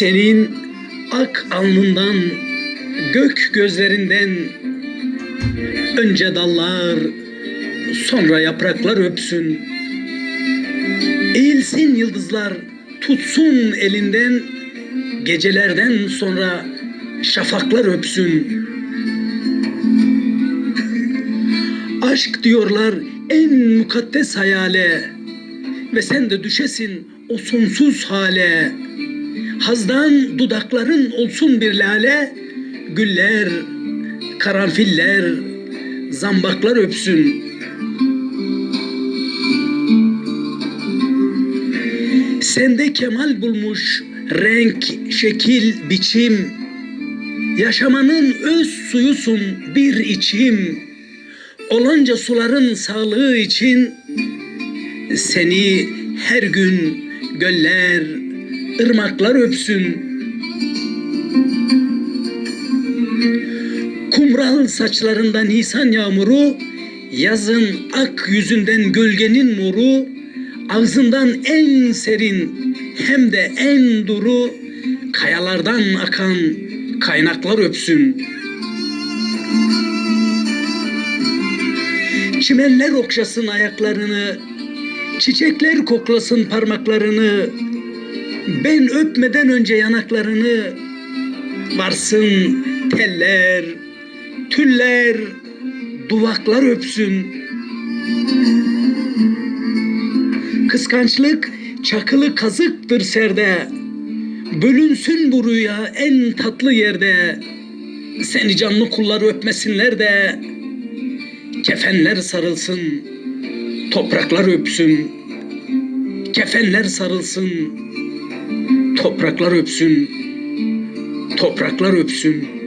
Senin ak alnından, gök gözlerinden önce dallar, sonra yapraklar öpsün. Eğilsin yıldızlar, tutsun elinden, gecelerden sonra şafaklar öpsün. Aşk diyorlar en mukaddes hayale ve sen de düşesin o sonsuz hale. Hazdan dudakların olsun bir lale, güller, karanfiller, zambaklar öpsün. Sende kemal bulmuş renk, şekil, biçim, yaşamanın öz suyusun bir içim. Olanca suların sağlığı için seni her gün göller, ırmaklar öpsün. Kumral saçlarından nisan yağmuru, yazın ak yüzünden gölgenin nuru, ağzından en serin hem de en duru kayalardan akan kaynaklar öpsün. Çimenler okşasın ayaklarını, çiçekler koklasın parmaklarını, ben öpmeden önce yanaklarını varsın teller, tüller, duvaklar öpsün. Kıskançlık çakılı kazıktır serde. Bölünsün bu rüya en tatlı yerde. Seni canlı kullar öpmesinler de kefenler sarılsın, topraklar öpsün. Kefenler sarılsın, topraklar öpsün, topraklar öpsün.